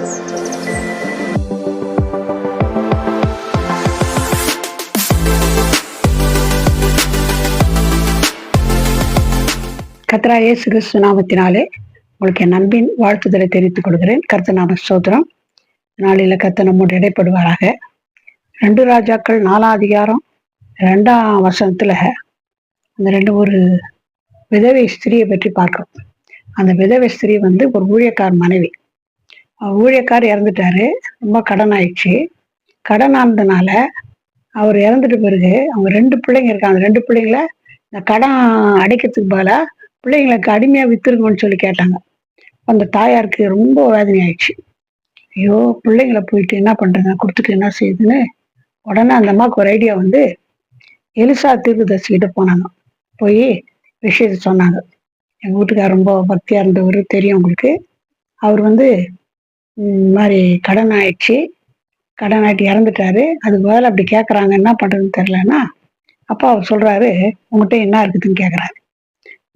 கத்ரா சிறு கிறிஸ்து நாமத்தினாலே உங்களுக்கு என் அன்பின் வாழ்த்துதலை தெரிவித்துக் கொள்கிறேன். கர்த்தனான சோதரம் நாளில கத்த நம்மோடு இடைப்படுவாராக ரெண்டு ராஜாக்கள் நாலாம் அதிகாரம் ரெண்டாம் வசனத்துல அந்த ரெண்டு ஒரு விதவை ஸ்திரியை பற்றி பார்க்கிறோம். அந்த விதவை ஸ்திரீ வந்து ஒரு ஊழியக்கார் மனைவி. ஊழியக்கார் இறந்துட்டாரு. ரொம்ப கடன் ஆயிடுச்சு கடன் ஆனதுனால அவர் இறந்துட்ட பிறகு அவங்க ரெண்டு பிள்ளைங்க இருக்காங்க. அந்த ரெண்டு பிள்ளைங்கள இந்த கடன் அடைக்கிறதுக்கு பதிலாக பிள்ளைங்களுக்கு அடிமையா வித்துருங்கன்னு சொல்லி கேட்டாங்க. அந்த தாயாருக்கு ரொம்ப வேதனை ஆயிடுச்சு ஐயோ பிள்ளைங்களை போயிட்டு என்ன பண்றேங்க? கொடுத்துட்டு என்ன செய்யுதுன்னு உடனே அந்த அம்மாவுக்கு ஒரு ஐடியா வந்து எலிசா தீர்க்கதரிசி கிட்ட போனாங்க. போய் விஷயத்த சொன்னாங்க. எங்க வீட்டுக்கார் ரொம்ப பக்தியா இருந்தவர் தெரியும் உங்களுக்கு அவர் வந்து இந்த மாதிரி கடன் ஆயிடுச்சு. கடன் ஆகிட்டு இறந்துட்டாரு. அதுக்கு பதில் அப்படி கேட்குறாங்க என்ன பண்ணுறதுன்னு தெரிலன்னா அப்பா அவர் சொல்கிறாரு உங்ககிட்ட என்ன இருக்குதுன்னு கேட்குறாரு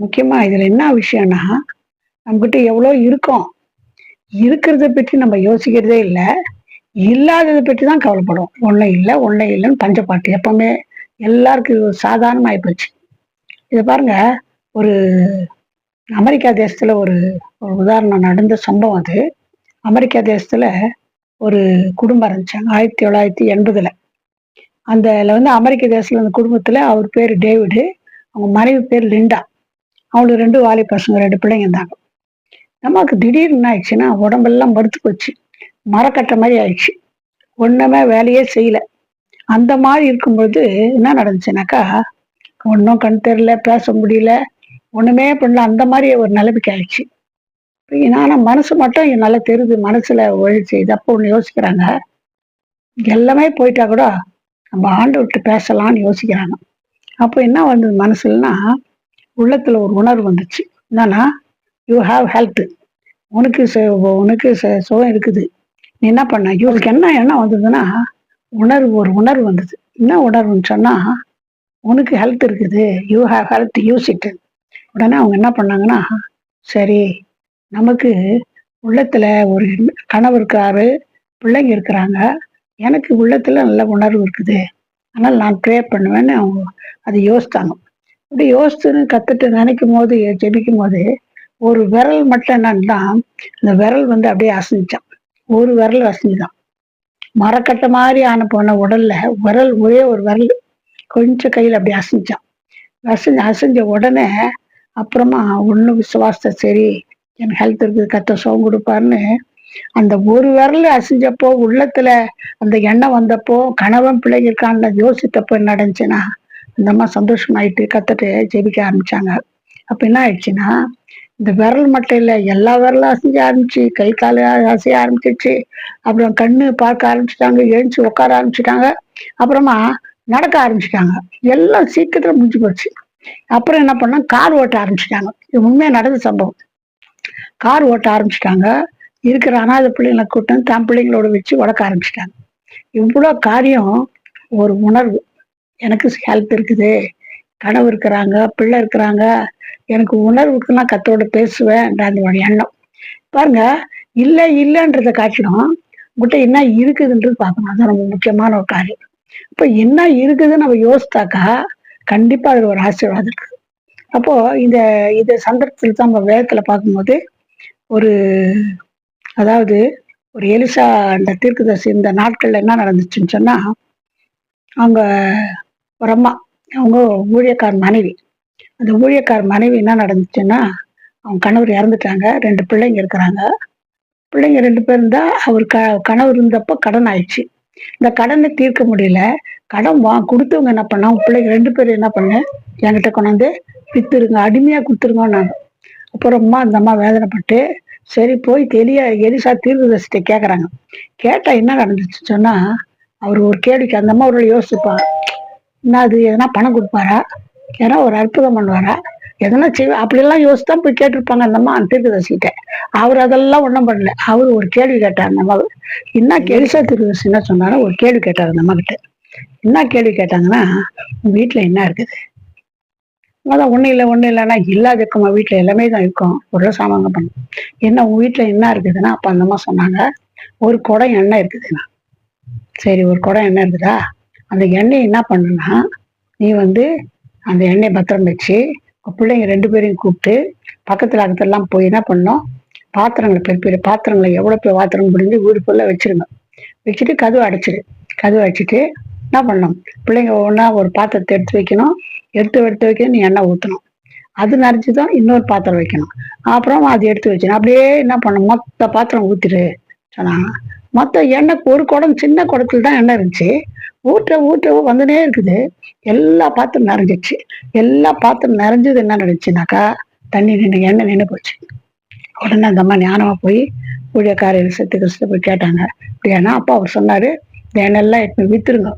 முக்கியமாக இதில் என்ன விஷயம்னா நம்மக்கிட்ட எவ்வளோ இருக்கோம். இருக்கிறத பற்றி நம்ம யோசிக்கிறதே இல்லை. இல்லாததை பற்றி தான் கவலைப்படும் ஒன்றும் இல்லை ஒன்றும் இல்லைன்னு பஞ்சப்பாட்டு எப்பவுமே எல்லாருக்கும் சாதாரணமாக ஒரு போச்சு இதை பாருங்க. ஒரு அமெரிக்கா தேசத்தில் ஒரு ஒரு உதாரணம் நடந்த சம்பவம் அது. அமெரிக்கா தேசத்துல ஒரு குடும்பம் இருந்துச்சாங்க ஆயிரத்தி தொள்ளாயிரத்தி எண்பதுல. அந்த வந்து அமெரிக்க தேசத்துல அந்த குடும்பத்துல அவர் பேர் டேவிடு அவங்க மனைவி பேர் லிண்டா. அவங்களுக்கு ரெண்டு வாலி பசங்க ரெண்டு பிள்ளைங்க இருந்தாங்க. நமக்கு திடீர்னு என்ன ஆயிடுச்சுன்னா உடம்பெல்லாம் மறுத்து போச்சு. மரக்கட்ட மாதிரி ஆயிடுச்சு. ஒண்ணுமே வேலையே செய்யல. அந்த மாதிரி இருக்கும்பொழுது என்ன நடந்துச்சுனாக்கா ஒன்றும் கண் தெரியல பேச முடியல ஒண்ணுமே பண்ணல. அந்த மாதிரி ஒரு நிலைமைக்கு ஆயிடுச்சு. ஆனா மனசு மட்டும் நல்லா தெரியுது. மனசுல ஒழிச்சு செய்யுது அப்போ யோசிக்கிறாங்க. எல்லாமே போயிட்டா கூட நம்ம ஆண்டு விட்டு பேசலாம்னு யோசிக்கிறாங்க. அப்போ என்ன வந்தது மனசுலன்னா உள்ளத்துல ஒரு உணர்வு வந்துச்சு. என்னன்னா யூ ஹாவ் ஹெல்த் உனக்கு உனக்கு சுகம் இருக்குது. நீ என்ன பண்ண? இவளுக்கு என்ன என்ன வந்ததுன்னா உணர்வு ஒரு உணர்வு வந்தது. என்ன உணர்வுன்னு சொன்னா உனக்கு ஹெல்த் இருக்குது. You have health use it உடனே அவங்க என்ன பண்ணாங்கன்னா சரி நமக்கு உள்ளத்துல ஒரு கனவு இருக்காரு பிள்ளைங்க இருக்கிறாங்க. எனக்கு உள்ளத்துல நல்ல உணர்வு இருக்குது. ஆனால் நான் ப்ரே பண்ணுவேன்னு அவங்க அதை யோசித்தாங்க அப்படி யோசிச்சுன்னு கத்துட்டு நினைக்கும் போது ஜெபிக்கும் போது ஒரு விரல் மட்டும் என்னன்னா அந்த விரல் வந்து அப்படியே அசைஞ்சான். ஒரு விரல் அசைஞ்சுதான். மரக்கட்டை மாதிரி ஆன போன உடல்ல விரல் ஒரே ஒரு விரல் கொஞ்சம் கையில அப்படியே அசைஞ்சான். அசைஞ்சு அசைஞ்ச உடனே அப்புறமா ஒண்ணு விசுவாசத்தை சரி என் ஹெல்த் இருக்குது கத்த சுகம் கொடுப்பாருன்னு அந்த ஒரு விரல் அசைஞ்சப்போ உள்ளத்துல அந்த எண்ணம் வந்தப்போ கணவன் பிள்ளைங்க இருக்கான்னு யோசித்தப்போ என்ன நடந்துச்சுன்னா அந்த அம்மா சந்தோஷமாயிட்டு கத்துட்டு ஜெபிக்க ஆரம்பிச்சாங்க. அப்ப என்ன ஆயிடுச்சுன்னா இந்த விரல் மட்டும் இல்லை எல்லா விரலும் அசைஞ்ச ஆரம்பிச்சு கை கால அசைய ஆரம்பிச்சிச்சு அப்புறம் கண்ணு பார்க்க ஆரம்பிச்சிட்டாங்க எழுந்து உட்கார ஆரம்பிச்சிட்டாங்க. அப்புறமா நடக்க ஆரம்பிச்சிட்டாங்க. எல்லாம் சீக்கிரத்துல முடிஞ்சு போச்சு. அப்புறம் என்ன பண்ணா கார் ஓட்ட ஆரம்பிச்சிட்டாங்க. இது உண்மையா நடந்த சம்பவம். கார் ஓட்ட ஆரம்பிச்சிட்டாங்க. இருக்கிற அனாத பிள்ளைங்களை கூட்டம் தன் பிள்ளைங்களோட வச்சு வளர்க்க ஆரம்பிச்சிட்டாங்க. இவ்வளோ காரியம் ஒரு உணர்வு. எனக்கு ஹெல்ப் இருக்குது. கனவு இருக்கிறாங்க பிள்ளை இருக்கிறாங்க. எனக்கு உணர்வுக்கு நான் கத்தோட பேசுவேன் அந்த ஒரு எண்ணம். பாருங்க இல்லை இல்லைன்றத காட்டிலும் உங்கள்கிட்ட என்ன இருக்குதுன்றது பார்க்கணும். அதுதான் ரொம்ப முக்கியமான ஒரு காரியம். இப்போ என்ன இருக்குதுன்னு நம்ம யோசித்தாக்கா கண்டிப்பாக அதில் ஒரு ஆசீர்வாதம் இருக்குது அப்போது இந்த இந்த சந்தர்ப்பத்தில் தான் நம்ம வேகத்தில் பார்க்கும்போது ஒரு அதாவது ஒரு எலிசா அந்த தீர்க்கதரிசி இந்த நாட்களில் என்ன நடந்துச்சுன்னு சொன்னால் அவங்க ஒரு அம்மா அவங்க ஊழியக்கார் மனைவி. அந்த ஊழியக்கார் மனைவி என்ன நடந்துச்சுன்னா அவங்க கணவர் இறந்துட்டாங்க ரெண்டு பிள்ளைங்க இருக்கிறாங்க. பிள்ளைங்க ரெண்டு பேர் இருந்தால் அவர் க கணவர் இருந்தப்போ கடன் ஆயிடுச்சு. இந்த கடனை தீர்க்க முடியல. கடன் வா கொடுத்தவங்க என்ன பண்ணாங்க பிள்ளைங்க ரெண்டு பேரும் என்ன பண்ணு என்கிட்ட கொண்டாந்து வித்துருங்க அடிமையா கொடுத்துருங்கன்னாங்க. அப்புறமா அந்த அம்மா வேதனைப்பட்டு சரி போய் தெளியா எலிசா தீர்க்கதரிசிட்ட கேக்குறாங்க. கேட்டா என்ன நடந்துச்சு சொன்னா அவர் ஒரு கேள்விக்கு அந்த அம்மா ஒரு யோசிப்பா என்ன அது எதனா பணம் கொடுப்பாரா? ஏன்னா ஒரு அற்புதம் பண்ணுவாரா? எதனா செய்வா அப்படிலாம் யோசிச்சு போய் கேட்டிருப்பாங்க அந்த அம்மா அந்த தீர்க்கதரிசிட்ட அவர் அதெல்லாம் ஒன்றும் பண்ணல. அவர் ஒரு கேள்வி கேட்டார் அந்த அம்மா என்ன எலிசா தீர்க்கதரிசி என்ன சொன்னாரோ ஒரு கேள்வி கேட்டார் அந்த அம்மா கிட்ட என்ன கேள்வி கேட்டாங்கன்னா உங்க வீட்டுல என்ன இருக்குது? அதான் ஒண்ணும் இல்லை ஒண்ணும் இல்லைன்னா இல்லாத இருக்குமா வீட்டுல எல்லாமே தான் இருக்கும். ஒரு சாமாங்க பண்ணும் என்ன உன் வீட்டுல என்ன இருக்குதுன்னா அப்ப அந்த அம்மா சொன்னாங்க ஒரு குடம் எண்ணெய் இருக்குதுன்னா. சரி ஒரு குடம் எண்ணெய் இருக்குதா? அந்த எண்ணெய் என்ன பண்ணுனா நீ வந்து அந்த எண்ணெய் பத்திரம் வச்சு பிள்ளைங்க ரெண்டு பேரையும் கூப்பிட்டு பக்கத்தில் அக்கத்துலலாம் போய் என்ன பண்ணோம் பாத்திரங்களை பெரிய பெரிய பாத்திரங்களை எவ்வளோ பெரிய பாத்திரம் முடிஞ்சு வீடு ஃபுல்லாக வச்சிருங்க. வச்சுட்டு கதவு அடைச்சிடு கதவு அடைச்சிட்டு என்ன பண்ணணும்? பிள்ளைங்க ஒவ்வொன்றா ஒரு பாத்திரத்தை எடுத்து வைக்கணும். எடுத்து எடுத்து வைக்கணும் நீ எண்ணெய் ஊற்றணும் அது நிறைஞ்சு தான் இன்னொரு பாத்திரம் வைக்கணும். அப்புறம் அது எடுத்து வச்சிடணும் அப்படியே என்ன பண்ணணும்? மொத்த பாத்திரம் ஊற்றிடு சொன்னாங்க மொத்த எண்ணெய் ஒரு குடம் சின்ன குடத்துல தான் எண்ணெய் இருந்துச்சு. ஊற்ற ஊற்ற வந்துனே இருக்குது. எல்லா பாத்திரம் நிறைஞ்சிச்சு. எல்லா பாத்திரம் நிறைஞ்சது என்ன நடந்துச்சுனாக்கா தண்ணி நின்று எண்ணெய் நின்று போச்சு. உடனே அந்த அம்மா ஞானமாக போய் ஊழியக்காரர் சத்து கிறிஸ்து போய் கேட்டாங்க. அப்படியானா அப்பா அவர் சொன்னார் இந்த எல்லாம் இப்போ விற்றுருங்க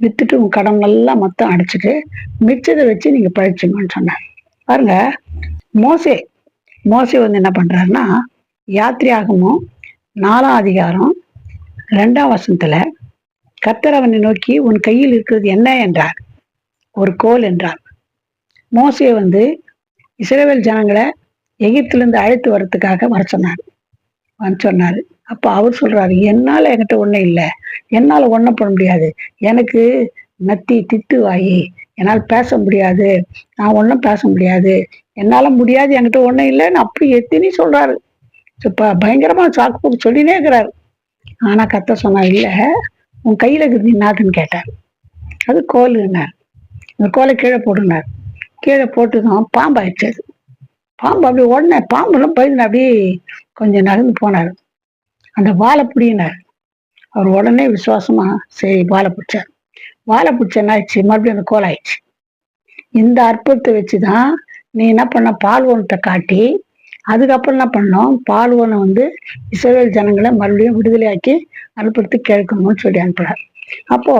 விற்றுட்டு உன் கடன் எல்லாம் மொத்தம் அடைச்சிட்டு மிச்சத்தை வச்சு நீங்கள் பழிச்சுங்கன்னு சொன்னார். பாருங்க மோசே மோசே வந்து என்ன பண்ணுறாருன்னா யாத்திரையாகமும் நாலாம் அதிகாரம் ரெண்டாம் வசனத்துல கத்தரவனை அவனை நோக்கி உன் கையில் இருக்கிறது என்ன? என்றார். ஒரு கோல் என்றார். மோசே வந்து இஸ்ரேவேல் ஜனங்களை எகிப்திலிருந்து அழைத்து வர்றதுக்காக வர சொன்னார். வர சொன்னார். அப்போ அவர் சொல்றாரு என்னால் என்கிட்ட ஒன்றும் இல்லை. என்னால் ஒன்றும் பண்ண முடியாது. எனக்கு நத்தி திட்டு வாயி. என்னால் பேச முடியாது. நான் ஒன்றும் பேச முடியாது. என்னால் முடியாது. என்கிட்ட ஒன்றும் இல்லைன்னு அப்படி எத்தினி சொல்றாரு. இப்போ பயங்கரமா சாக்கு போக்கு சொல்லினே இருக்கிறாரு. ஆனா கத்த சொன்னா இல்ல உன் கையில இருக்குது என்னதுன்னு கேட்டார். அது கோலுன்னார். இந்த கோலை கீழே போட்டுனார் கீழே போட்டுதான் பாம்பு ஆயிடுச்சு அது. பாம்பு அப்படி உடனே பாம்புலாம் பயந்து அப்படியே கொஞ்சம் நடந்து போனார். அந்த வாழை பிடினார் அவர் உடனே விசுவாசமா சரி வாழை பிடிச்சார் வாழை பிடிச்ச என்ன ஆயிடுச்சு மறுபடியும் அந்த கோல் ஆயிடுச்சு இந்த அற்புதத்தை வச்சுதான் நீ என்ன பண்ண பால்வனத்தை காட்டி அதுக்கப்புறம் என்ன பண்ணோம் பால்வனை வந்து இஸ்ரேல் ஜனங்களை மறுபடியும் விடுதலையாக்கி அற்புதத்தை கேட்கணும்னு சொல்லி அனுப்புறார். அப்போ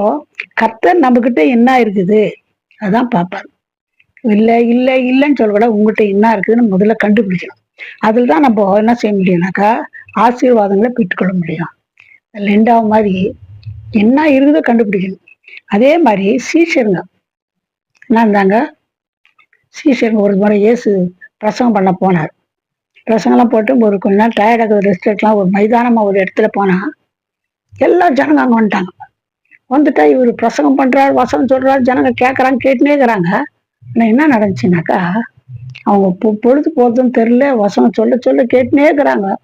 கர்த்தர் நம்மக்கிட்ட என்ன இருக்குது? அதான் பார்ப்பார். இல்லை இல்லை இல்லைன்னு சொல்லக்கூடாது உங்ககிட்ட என்ன இருக்குதுன்னு முதல்ல கண்டுபிடிக்கணும். அதில் தான் நம்ம என்ன செய்ய முடியும்னாக்கா ஆசீர்வாதங்களை பெற்றுக்கொள்ள முடியும். ரெண்டாவது மாதிரி என்ன இருக்குதோ கண்டுபிடிக்கணும். அதே மாதிரி சீஷருங்க. என்ன இருந்தாங்க சீஷருங்க ஒரு முறை இயேசு பிரசங்கம் பண்ண போனார். பிரசங்கெல்லாம் போட்டு ஒரு கொஞ்ச நேரம் டயர்டாக ரெஸ்ட் எடுக்கலாம் ஒரு மைதானமாக ஒரு இடத்துல போனால் எல்லா ஜனங்க அங்கே வந்துட்டாங்க. வந்துட்டா இவர் பிரசங்கம் பண்றாரு வசனம் சொல்றாரு ஜனங்க கேட்குறாங்க கேட்டுனே இருக்கிறாங்க. ஆனால் என்ன நடந்துச்சுனாக்கா அவங்க பொ- பொழுது போகிறதுன்னு தெரில வசனம் சொல்ல சொல்ல கேட்டுனே இருக்கிறாங்க.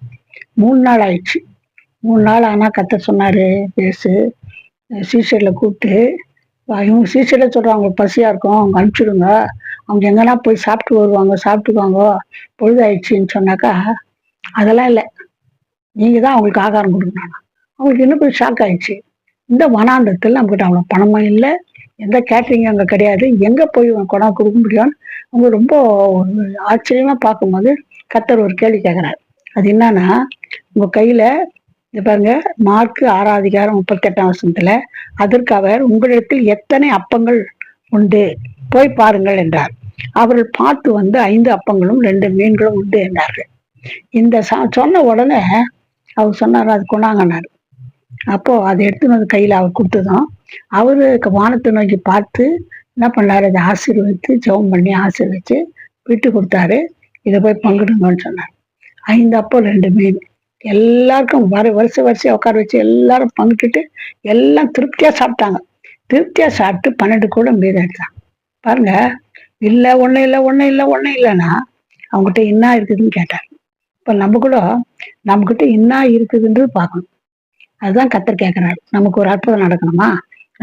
மூணு நாள் ஆயிடுச்சு. மூணு நாள் ஆனால் கத்த சொன்னார் பேசு சீசரில் கூப்பிட்டு இவங்க சீசரில் சொல்கிறாங்க அவங்களுக்கு பசியாக இருக்கும் அவங்க அனுப்பிச்சிடுங்க. அவங்க எங்கன்னா போய் சாப்பிட்டு வருவாங்க சாப்பிட்டுக்குவாங்க. பொழுதாயிடுச்சின்னு சொன்னாக்கா அதெல்லாம் இல்லை. நீங்கள் தான் அவங்களுக்கு ஆகாரம் கொடுக்கணும். அவங்களுக்கு இன்னும் போய் ஷாக் ஆயிடுச்சு. இந்த வனாந்தத்தில் நம்மகிட்ட அவ்வளோ பணமும் இல்லை. எந்த கேட்ரிங் அங்கே கிடையாது. எங்கே போய் கொண்டாந்து கொடுக்க முடியும்னு அவங்க ரொம்ப ஒரு பார்க்கும்போது கத்தர் ஒரு கேள்வி கேட்குறாரு அது என்னன்னா உங்க கையில இது பாருங்க மார்க்கு ஆறாதிகாரம் முப்பத்தெட்டாம் வசனத்துல அதற்கு அவர் உங்களிடத்தில் எத்தனை அப்பங்கள் உண்டு? போய் பாருங்கள் என்றார். அவர்கள் பார்த்து வந்து ஐந்து அப்பங்களும் ரெண்டு மீன்களும் உண்டு என்றார்கள். இந்த சொன்ன உடனே அவர் சொன்னார் அது கொண்டாங்கன்னாரு. அப்போ அதை எடுத்துன்னு வந்து கையில அவர் கொடுத்ததும் அவரு வானத்தை நோக்கி பார்த்து என்ன பண்ணாரு? அதை ஆசீர்வதித்து ஜெபம் பண்ணி ஆசீர்வதிச்சு விட்டு கொடுத்தாரு. இதை போய் பங்கிடுங்கன்னு சொன்னார். ஐந்து அப்போ ரெண்டு மீன். எல்லாருக்கும் வர வருஷ வருஷம் உட்கார வச்சு எல்லாரும் பங்கிட்டு எல்லாம் திருப்தியா சாப்பிட்டாங்க. திருப்தியா சாப்பிட்டு பன்னெண்டு கூட மீதம் எடுத்தாங்க பாருங்க. இல்லை ஒன்றும் இல்லை ஒன்றும் இல்லை ஒன்றும் இல்லைன்னா அவங்ககிட்ட என்ன இருக்குதுன்னு கேட்டார். இப்ப நம்ம கூட நம்மகிட்ட என்ன இருக்குதுன்றது பார்க்கணும். அதுதான் கத்தர் கேட்குறாரு. நமக்கு ஒரு அற்புதம் நடக்கணுமா?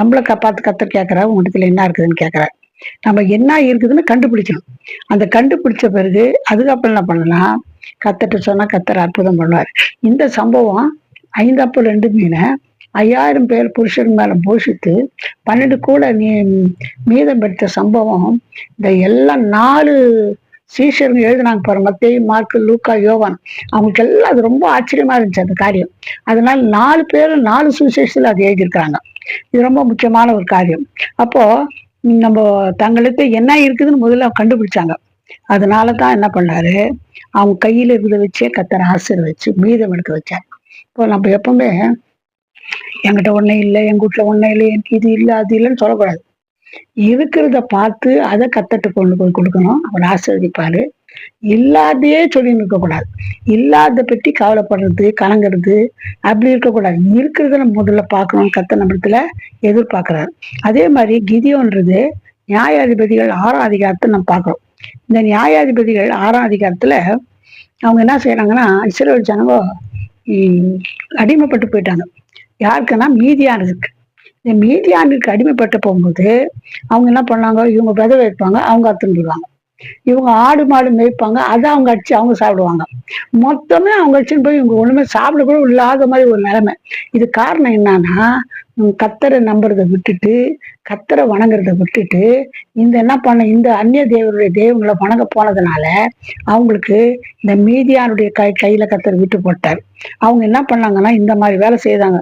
நம்மள க- பார்த்து கத்தர் கேட்கிறாரு உங்ககிட்ட என்ன இருக்குதுன்னு கேட்குறாரு. நம்ம என்ன இருக்குதுன்னு கண்டுபிடிக்கணும். அந்த கண்டுபிடிச்ச பிறகு அதுக்கப்புறம் என்ன பண்ணலாம்? கத்தட்ட சொன்னா கத்தர் அற்புதம் பண்ணுவார். இந்த சம்பவம் ஐந்து அப்போ ரெண்டு மீனை ஐயாயிரம் பேர் புருஷன் மேல போஷித்து பன்னெண்டு கூட நீ மீதம் பெற்ற சம்பவம் இந்த எல்லாம் நாலு சீஷர்கள் எழுதினாங்க பாரு மத்தே மார்க்கு லூக்கா யோவான். அவங்களுக்கு எல்லாம் அது ரொம்ப ஆச்சரியமா இருந்துச்சு அந்த காரியம். அதனால நாலு பேர் நாலு சுவிசேஷத்துல அது எழுதியிருக்கிறாங்க. இது ரொம்ப முக்கியமான ஒரு காரியம். அப்போ நம்ம தங்களுக்கு என்ன இருக்குதுன்னு முதல்ல கண்டுபிடிச்சாங்க. அதனால தான் என்ன பண்ணாரு அவங்க கையில இருந்த வச்சே கத்தரை ஆசீர்வச்சு மீதம் எடுக்க வச்சார். இப்போ நம்ம எப்பவுமே என்கிட்ட ஒன்றும் இல்லை எங்க வீட்டில் ஒன்றும் இல்லை எனக்கு இது இல்லை அது இல்லைன்னு சொல்லக்கூடாது. இருக்கிறத பார்த்து அதை கத்தட்டு கொண்டு போய் கொடுக்கணும். அவர் ஆசீர்வதிப்பாரு. இல்லாதையே சொல்லின்னு இருக்கக்கூடாது. இல்லாத பற்றி கவலைப்படுறது கலங்கிறது அப்படி இருக்கக்கூடாது. இருக்கிறத நம்ம முதல்ல பார்க்கணும் கத்த நம்மளத்துல எதிர்பார்க்கிறாரு. அதே மாதிரி கிதியோன்றது நியாயாதிபதிகள் ஆறாம் அதிகாரத்தை நம்ம பார்க்குறோம். இந்த நியாயாதிபதிகள் ஆறாம் அதிகாரத்துல அவங்க என்ன செய்யறாங்கன்னா இஸ்ரேல் ஜனங்கோ அடிமைப்பட்டு போயிட்டாங்க. யாருக்குன்னா மீதியானதுக்கு இந்த மீதியானுக்கு அடிமைப்பட்டு போகும்போது அவங்க என்ன பண்ணாங்க? இவங்க விதை வைப்பாங்க அவங்க அத்துண்டுருவாங்க இவங்க ஆடு மாடு மேய்ப்பாங்க அதை அவங்க அடிச்சு அவங்க சாப்பிடுவாங்க. மொத்தமே அவங்க அடிச்சுன்னு போய் இவங்க ஒண்ணுமே சாப்பிட கூட இல்லாத மாதிரி ஒரு நிலைமை. இது காரணம் என்னன்னா கத்தரை நம்புறதை விட்டுட்டு கத்தரை வணங்குறத விட்டுட்டு இந்த என்ன பண்ண இந்த அந்நிய தேவருடைய தெய்வங்களை வணங்க போனதுனால அவங்களுக்கு இந்த மீதியானுடைய கை கையில கத்தர் விட்டு போட்டார். அவங்க என்ன பண்ணாங்கன்னா இந்த மாதிரி வேலை செய்தாங்க.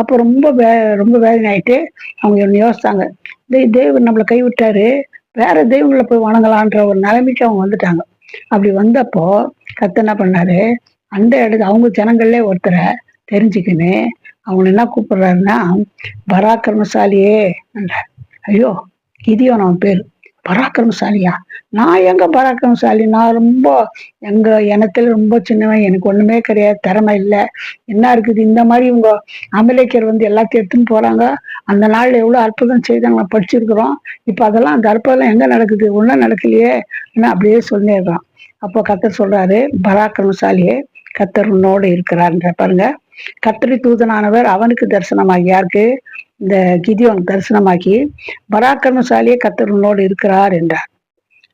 அப்போ ரொம்ப வே ரொம்ப வேதனை ஆயிட்டு அவங்க ஒன்று யோசித்தாங்க இந்த தேவன் நம்மளை கைவிட்டாரு. வேற தெய்வங்களை போய் வணங்கலான்ற ஒரு நிலைமைக்கு அவங்க வந்துட்டாங்க. அப்படி வந்தப்போ கத்த என்ன பண்ணாரு அந்த இடத்து அவங்க ஜனங்கள்லே ஒருத்தரை தெரிஞ்சுக்கின்னு அவங்க என்ன கூப்பிடுறாருன்னா பராக்கிரமசாலியே ஐயோ கிதியோன் அவன் பேர். பராக்கிரமசாலியா? நான் எங்க பராக்கிரமசாலி? நான் ரொம்ப எங்க இனத்துல ரொம்ப சின்னவன். எனக்கு ஒண்ணுமே கிடையாது. திறமை இல்லை. என்ன இருக்குது? இந்த மாதிரி இவங்க அமலேக்கர் வந்து எல்லாத்தையும் எடுத்துன்னு போறாங்க. அந்த நாள்ல எவ்வளவு அற்புதம் செய்தாங்க நான் படிச்சிருக்கிறோம். இப்ப அதெல்லாம் அந்த அற்புதம் எங்க நடக்குது? ஒன்றும் நடக்கலையே என்ன அப்படியே சொல்லிடுறான். அப்போ கத்தர் சொல்றாரு பராக்கிரமசாலியே கத்தர் உன்னோடு இருக்கிறார்ன்ற பாருங்க. கத்தரி தூதனானவர் அவனுக்கு தரிசனமாகி யாருக்கு? இந்த கிதியோன் தரிசனமாக்கி பராக்கிரமசாலியே கத்தர் உன்னோடு இருக்கிறார் என்றார்.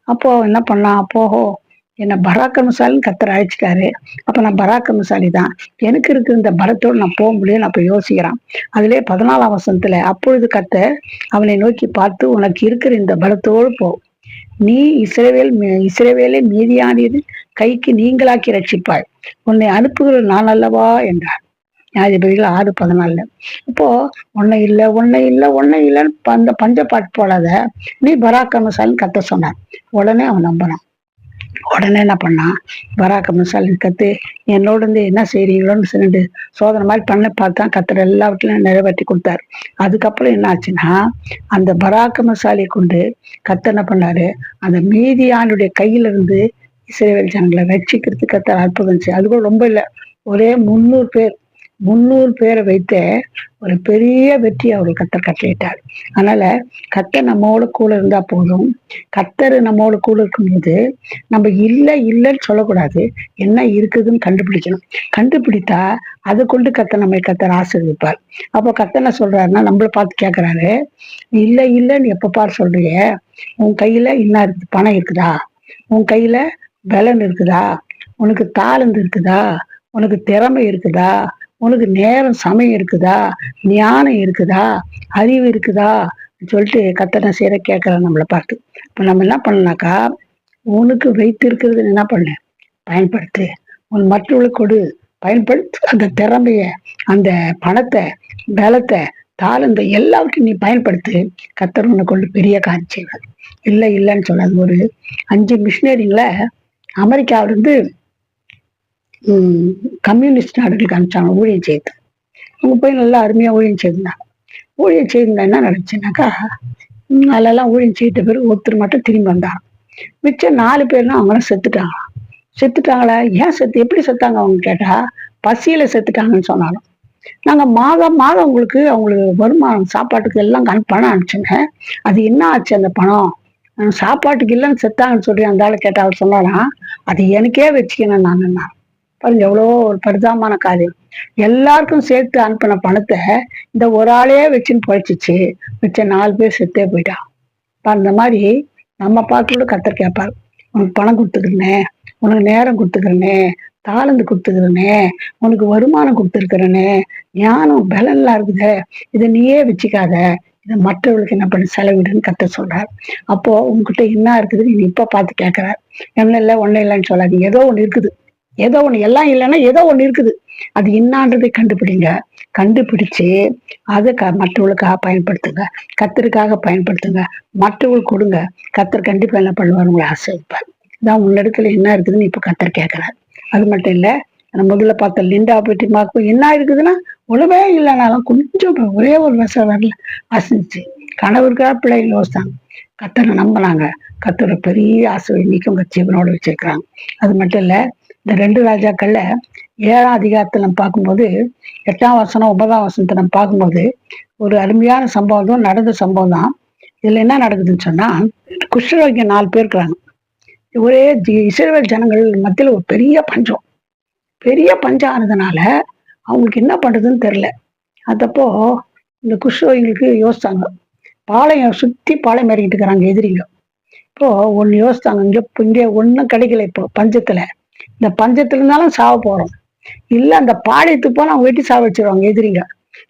அப்போ என்ன பண்ணான் அப்போஹோ என்ன பராக்கிரமசாலின்னு கத்தர் அழைச்சிட்டாரு. அப்ப நான் பராக்கிரமசாலி தான். எனக்கு இருக்கிற இந்த பலத்தோடு நான் போக முடியும்னு அப்ப யோசிக்கிறான். அதுலேயே பதினாலாம் வசனத்துல அப்பொழுது கத்தர் அவனை நோக்கி பார்த்து உனக்கு இருக்கிற இந்த பலத்தோடு போ. நீ இஸ்ரேவேல் மீ- மீதியானது கைக்கு நீங்களாக்கி ரட்சிப்பாய். உன்னை அனுப்புகிற நான் அல்லவா? என்றார். நியாயாதிபதிகள் ஆறு பதினாலுல. இப்போ ஒன்னும் இல்லை ஒன்னும் இல்லை ஒன்னும் இல்லைன்னு அந்த பஞ்சப்பாட்டு போடாத நீ பராக்கிரமசாலின்னு கத்த சொன்னார். உடனே அவன் நம்பினான். உடனே என்ன பண்ணான்? பராக்கிரமசாலின்னு கத்து என்னோட இருந்து என்ன செய்றீங்களோன்னு சொல்லிட்டு சோதனை மாதிரி பண்ண பார்த்தா கத்தர் எல்லாவற்றிலும் நிறைவேற்றி கொடுத்தாரு. அதுக்கப்புறம் என்ன ஆச்சுன்னா அந்த பராக்கிரமசாலியை கொண்டு கத்த என்ன பண்ணாரு? அந்த மீதியானுடைய கையில இருந்து இஸ்ரேல் ஜனங்களை ரட்சிக்கிறதுக்கு கத்தர் அற்புதம் அது கூட ரொம்ப இல்லை ஒரே முந்நூறு பேர் முந்நூறு பேரை வைத்து ஒரு பெரிய வெற்றி அவர்கள் கத்தர் கட்டளையிட்டார். அதனால கத்தர் நம்மோட கூட இருந்தா போதும். கத்தர் நம்மோட கூட இருக்கும்போது நம்ம இல்லை இல்லைன்னு சொல்லக்கூடாது. என்ன இருக்குதுன்னு கண்டுபிடிக்கணும். கண்டுபிடித்தா அதை கொண்டு கத்தை நம்மை கத்தர் ஆசீர்விப்பார். அப்போ கத்தர் சொல்றாருன்னா நம்மளை பார்த்து கேட்கறாரு இல்லை இல்லைன்னு எப்பப்பார் பார் சொல்றிய? உன் கையில என்ன இருக்குது பணம் இருக்குதா? உன் கையில பலன் இருக்குதா? உனக்கு தாளந்து இருக்குதா? உனக்கு திறமை இருக்குதா? உனக்கு நேரம் சமயம் இருக்குதா? ஞானம் இருக்குதா? அறிவு இருக்குதா? சொல்லிட்டு கத்தனை செய்கிற கேட்கறான் நம்மளை பார்த்து. இப்போ நம்ம என்ன பண்ணலாக்கா உனக்கு வைத்திருக்கிறது என்ன பண்ணு? பயன்படுத்து. உன் மற்றவர்களுக்கு கொடு. பயன்படுத்து அந்த திறமைய அந்த பணத்தை பலத்தை தாளந்த எல்லாவற்றையும் நீ பயன்படுத்து. கத்தர் உன்னை கொண்டு பெரிய காரியம் செய்வார். இல்லை இல்லைன்னு சொல்லாது. ஒரு அஞ்சு மிஷினரிங்களை அமெரிக்காவிலிருந்து கம்யூனிஸ்ட் நாடுகளுக்கு அனுப்பிச்சாங்க ஊழியம் செய்து அவங்க போய் நல்லா அருமையாக ஊழியம் செய்திருந்தாங்க ஊழியம் செய்திருந்தா என்ன நடந்துச்சுனாக்கா அதெல்லாம் ஊழியம் செய்த பிறகு ஒருத்தர் மட்டும் திரும்பி வந்தாங்க மிச்சம் நாலு பேர்லாம் அவங்களாம் செத்துட்டாங்க செத்துட்டாங்களா? ஏன் செத்து எப்படி செத்தாங்க அவங்க கேட்டா பசியில செத்துட்டாங்கன்னு சொன்னாலும் நாங்க மாதம் மாதம் உங்களுக்கு அவங்களுக்கு வருமானம் சாப்பாட்டுக்கு எல்லாம் கண் பணம் அனுப்பிச்சுங்க. அது என்ன ஆச்சு அந்த பணம்? சாப்பாட்டுக்கு இல்லைன்னு செத்தாங்கன்னு சொல்லி அந்த ஆள் கேட்டால் அவர் சொன்னாராம் அது எனக்கே வச்சுக்கணும் நான் என்ன பாருங்க எவ்வளோ ஒரு பரிதாபமான காரியம். எல்லாருக்கும் சேர்த்து அனுப்பின பணத்தை இந்த ஒரு ஆளே வச்சுன்னு பழிச்சிச்சு. மிச்ச நாலு பேர் செத்தே போயிட்டான் அந்த மாதிரி நம்ம பார்த்து கூட கத்தர் கேட்பார் உனக்கு பணம் கொடுத்துக்கிறனே உனக்கு நேரம் கொடுத்துக்கிறனே தாளந்து கொடுத்துக்கிறனே உனக்கு வருமானம் கொடுத்துருக்கிறனே ஞானம் பலன்லாம் இருக்குது. இதை நீயே வச்சுக்காத. இதை மற்றவர்களுக்கு என்ன பண்ணி செலவிடுன்னு கத்த சொல்றார். அப்போ உங்ககிட்ட என்ன இருக்குதுன்னு நீ இப்ப பார்த்து கேட்கற என்ன இல்லை ஒன்னும் இல்லைன்னு சொல்லாதீங்க. ஏதோ ஒன்று இருக்குது. ஏதோ ஒண்ணு எல்லாம் இல்லைன்னா ஏதோ ஒண்ணு இருக்குது. அது என்னான்றதை கண்டுபிடிங்க. கண்டுபிடிச்சு அதை க மற்றவர்களுக்காக பயன்படுத்துங்க. கத்தருக்காக பயன்படுத்துங்க. மற்றவங்களுக்கு கொடுங்க. கத்தர் கண்டிப்பா என்ன பண்ணுவார்? உங்களை ஆசிரியப்பார் இதான் உன்னிடத்துல என்ன இருக்குதுன்னு இப்ப கத்தர் கேட்கிறார் அது மட்டும் இல்ல நம்ம முதல்ல பார்த்த லிண்டா பற்றி மாக்கும் என்ன இருக்குதுன்னா உழவே இல்லைனாலும் கொஞ்சம் ஒரே ஒரு வருஷம் வரல. அசிச்சு கணவருக்காக பிள்ளைகள் யோசித்தாங்க கத்தரை நம்பினாங்க. கத்தரை பெரிய ஆசை இன்னைக்கு உங்க ஜீவனோட வச்சிருக்கிறாங்க. அது மட்டும் இல்லை இந்த ரெண்டு ராஜாக்கள்ல ஏழாம் அதிகாரத்தை நம்ம பார்க்கும்போது எட்டாம் வசனம் ஒன்பதாம் வசனத்தை நம்ம பார்க்கும்போது ஒரு அருமையான சம்பவம் தான் நடந்த சம்பவம் தான். இதுல என்ன நடக்குதுன்னு சொன்னா குஷ்டரோகிய நாலு பேர் இருக்கிறாங்க. ஒரே இஸ்ரேல் ஜனங்கள் மத்தியில் ஒரு பெரிய பஞ்சம். பெரிய பஞ்சம் ஆனதுனால அவங்களுக்கு என்ன பண்றதுன்னு தெரில அதப்போ இந்த குஷ்ரோகிகளுக்கு யோசித்தாங்க பாளையம் சுத்தி பாளையம் இறங்கிட்டு இருக்கிறாங்க எதிரிங்க. இப்போ ஒன்று யோசித்தாங்க இங்கே இங்கே ஒன்றும் கிடைக்கல இப்போ பஞ்சத்துல. இந்த பஞ்சத்துல இருந்தாலும் சாவ போறோம். இல்ல அந்த பாளையத்துக்கு போனா அவங்க வெட்டி சாவ வச்சிருவாங்க எதிரிங்க.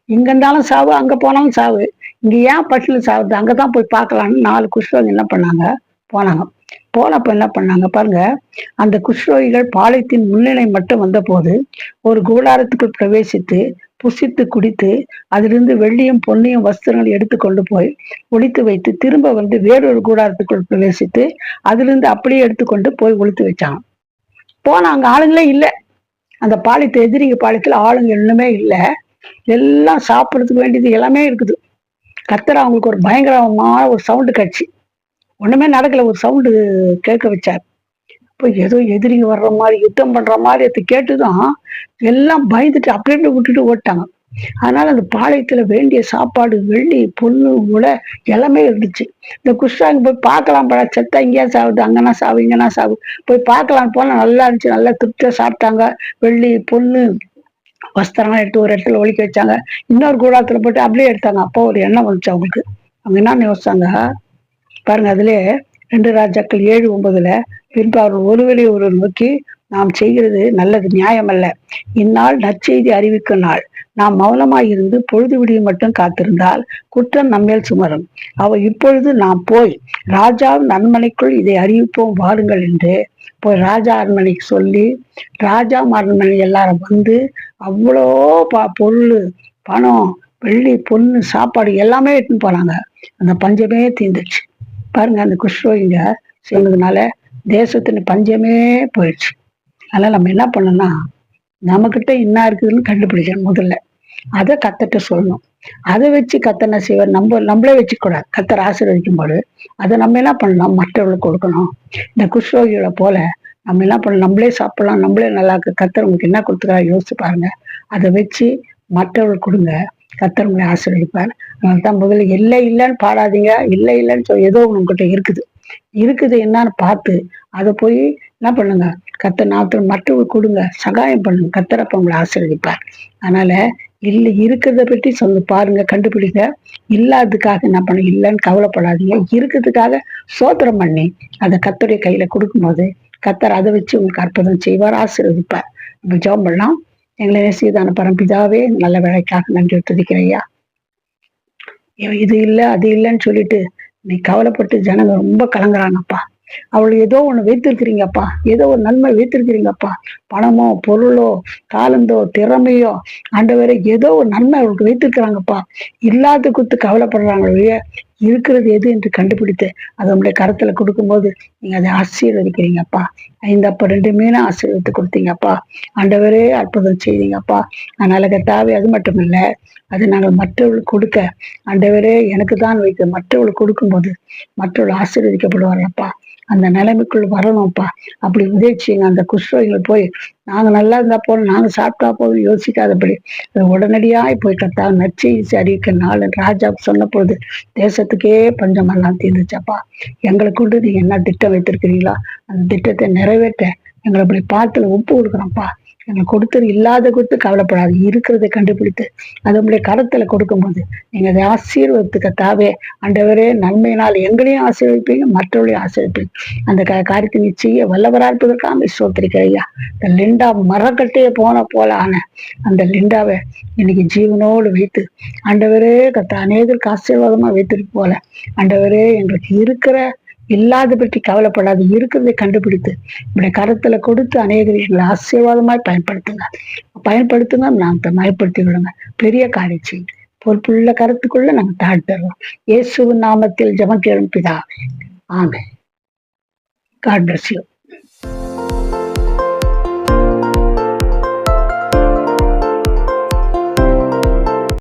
இங்க இருந்தாலும் சாவு அங்க போனாலும் சாவு. இங்க ஏன் பட்டில சாவுது? அங்கதான் போய் பார்க்கலாம்னு நாலு குஷ்ரோகி என்ன பண்ணாங்க? போனாங்க. போனப்ப என்ன பண்ணாங்க? பாருங்க. அந்த குஷ்ரோகிகள் பாளையத்தின் முன்னிலை மட்டும் வந்த போது ஒரு கூடாரத்துக்குள் பிரவேசித்து புசித்து குடித்து அதிலிருந்து வெள்ளியும் பொன்னியும் வஸ்திரங்கள் எடுத்து கொண்டு போய் ஒழித்து வைத்து திரும்ப வந்து வேறொரு கூடாரத்துக்குள் பிரவேசித்து அதிலிருந்து அப்படியே எடுத்துக்கொண்டு போய் ஒழித்து வச்சாங்க. போனால் அங்க ஆளுங்களே இல்லை. அந்த பாலித்த எதிரிங்க பாலியத்துல ஆளுங்க ஒண்ணுமே இல்லை. எல்லாம் சாப்பிட்றதுக்கு வேண்டியது எல்லாமே இருக்குது. கத்தர் அவங்களுக்கு ஒரு பயங்கரமான ஒரு சவுண்டு கட்சி. ஒண்ணுமே நடக்கல. ஒரு சவுண்டு கேட்க வச்சார். இப்போ ஏதோ எதிரிங்க வர்ற மாதிரி யுத்தம் பண்ற மாதிரி அதை கேட்டுதான் எல்லாம் பயந்துட்டு அப்படியே அப்படியே விட்டுட்டு ஓட்டாங்க. அதனால அந்த பாளையத்துல வேண்டிய சாப்பாடு வெள்ளி பொண்ணு கூட எல்லாமே இருந்துச்சு. இந்த குஷ்டாங்க போய் பார்க்கலாம் பழ செத்தா இங்கேயா சாவுது அங்கன்னா சாவு இங்கன்னா சாவு. போய் பார்க்கலாம் போனா நல்லா இருந்துச்சு நல்லா திருப்தியா சாப்பிட்டாங்க. வெள்ளி பொண்ணு வஸ்திரம் எடுத்து ஒரு இடத்துல ஒழிக்க வச்சாங்க. இன்னொரு கூடாரத்துல போட்டு அப்படியே எடுத்தாங்க. அப்போ ஒரு எண்ணம் வந்துச்சு அவங்களுக்கு. அவங்க என்ன யோசிச்சாங்க? பாருங்க அதுல ரெண்டு ராஜாக்கள் ஏழு ஒன்பதுல பின்பு ஒரு ஒருவரை ஒரு நோக்கி நாம் செய்கிறது நல்லது நியாயமல்ல. இந்நாள் நற்செய்தி அறிவிக்கும் நாள். நாம் மௌனமாய் இருந்து பொழுது விடிய மட்டும் காத்திருந்தால் குற்றம் நம்மேல் சுமரும். அவ இப்பொழுது நாம் போய் ராஜாவின் அரண்மனைக்குள் இதை அறிவிப்போம் வாருங்கள் என்று போய் ராஜா அரண்மனைக்கு சொல்லி ராஜா அரண்மனை எல்லாரும் வந்து அவ்வளோ பா பொருள் பணம் வெள்ளி பொண்ணு சாப்பாடு எல்லாமே எடுத்துன்னு போனாங்க. அந்த பஞ்சமே தீர்ந்துச்சு பாருங்க அந்த குஷ்ரோகிங்க செய்யறதுனால தேசத்தின் பஞ்சமே போயிடுச்சு. அதனால நம்ம என்ன பண்ணணும்னா நம்மக்கிட்ட என்ன இருக்குதுன்னு கண்டுபிடிக்கணும் முதல்ல. அதை கத்தட்ட சொல்லணும். அதை வச்சு கத்தனை செய்வார்? நம்ம நம்மளே வச்சுக்கூடாது. கத்தர் ஆசீர்வதிக்கும் போது அதை நம்ம என்ன பண்ணலாம்? மற்றவர்களுக்கு கொடுக்கணும். இந்த குஷ்ரோகிகளை போல நம்ம என்ன பண்ணலாம்? நம்மளே சாப்பிடலாம். நம்மளே நல்லா இருக்கு. கத்தர் உங்களுக்கு என்ன கொடுத்துக்கிறா யோசிச்சு பாருங்க. அதை வச்சு மற்றவர்களுக்கு கொடுங்க. கத்தர் உங்களை ஆசீர்வதிப்பார். அதனால தான் முதல்ல இல்லை இல்லைன்னு பாடாதீங்க. இல்லை இல்லைன்னு சொல்லி ஏதோ உங்ககிட்ட இருக்குது. இருக்குது என்னன்னு பார்த்து அதை போய் என்ன பண்ணுங்க? கத்த நாத்திரம் மற்றவங்க கொடுங்க. சகாயம் பண்ணுங்க. கத்தரப்ப உங்களை ஆசீர்வதிப்பார். அதனால இல்லை இருக்கிறத பற்றி சொல்லு. பாருங்க கண்டுபிடிங்க. இல்லாததுக்காக என்ன பண்ண? இல்லைன்னு கவலைப்படாதீங்க. இருக்கிறதுக்காக சோத்திரம் பண்ணி. அதை கத்தருடைய கையில கொடுக்கும்போது கத்தர் அதை வச்சு உங்களுக்கு அற்புதம் செய்வார் ஆசீர்வதிப்பார். நம்ம ஜோம் பண்ணலாம். எங்களை நேசிதான பரம்பிதாவே நல்ல வேலைக்காக நன்றி துதிக்கிறையா இது இல்லை அது இல்லைன்னு சொல்லிட்டு நீ கவலைப்பட்டு ஜனங்க ரொம்ப கலங்குறாங்கப்பா. அவள் ஏதோ ஒண்ணு வைத்திருக்கிறீங்கப்பா. ஏதோ ஒரு நன்மை வைத்திருக்கிறீங்கப்பா. பணமோ பொருளோ காலந்தோ திறமையோ ஆண்டவரை ஏதோ ஒரு நன்மை அவளுக்கு வைத்திருக்கிறாங்கப்பா. இல்லாத குத்து கவலைப்படுறாங்க இருக்கிறது எது என்று கண்டுபிடித்து அது உங்களுடைய கரத்துல கொடுக்கும்போது நீங்க அதை ஆசீர்வதிக்கிறீங்கப்பா. ஐந்தப்பா ரெண்டு மீனும் ஆசீர்வதித்து கொடுத்தீங்கப்பா. ஆண்டவரே அற்புதம் செய்தீங்கப்பா. அதனால கத்தாவே அது மட்டும் இல்லை அது நாங்கள் மற்றவர்களுக்கு கொடுக்க ஆண்டவரே எனக்கு தான் வைக்க மற்றவர்களுக்கு கொடுக்கும்போது மற்றவர்கள் ஆசீர்வதிக்கப்படுவார்களப்பா அந்த நிலைமைக்குள் வரணும்ப்பா. அப்படி உதவிச்சிங்க அந்த குஷ்ரோகிகள் போய் நாங்க நல்லா இருந்தா போதும் நாங்க சாப்பிட்டா போதும் யோசிக்காதபடி. உடனடியாய் போய் கத்தா நச்செய்தி சரிக்க நாள் ராஜாவுக்கு சொன்ன பொழுது தேசத்துக்கே பஞ்சமெல்லாம் தீர்ந்துச்சப்பா. எங்களுக்கு கொண்டு நீங்க என்ன திட்டம் வைத்திருக்கிறீங்களா? அந்த திட்டத்தை நிறைவேற்ற எங்களை அப்படி பார்த்துல ஒப்பு கொடுக்குறோம்ப்பா. எனக்கு கொடுத்தது இல்லாத கொடுத்து கவலைப்படாது. இருக்கிறதை கண்டுபிடித்து அது உங்களுடைய கரத்துல கொடுக்கும்போது நீங்க அதை ஆசீர்வத்துக்கு தாவே அண்டவரே நன்மையினால் எங்களையும் ஆசீர்வதிப்பீங்க மற்றவர்களையும் ஆசீர்வதிப்பீங்க. அந்த க காரியத்தை நீ செய்ய வல்லவரா இருப்பதற்காக சோத்திருக்கிறையா இந்த லிண்டா மரக்கட்டையே போன போல ஆன அந்த லிண்டாவை இன்னைக்கு ஜீவனோடு வைத்து ஆண்டவரே கத்த அநேகருக்கு ஆசீர்வாதமா வைத்திருக்கு போல ஆண்டவரே எங்களுக்கு இருக்கிற இல்லாத பற்றி கவலைப்படாது இருக்கிறதை கண்டுபிடித்து இப்படி கருத்துல கொடுத்து அநேக ஆசீர்வாதமாய் பயன்படுத்துங்க. பயன்படுத்துங்க நாம் மயப்படுத்தி விடுங்க. பெரிய காரியம் பொறுப்புள்ள கருத்துக்குள்ள நாங்க தாழ்த்துறோம். இயேசுவின் நாமத்தில் ஜமக்கிழம் பிதா. ஆமே காட் பிளஸ் யூ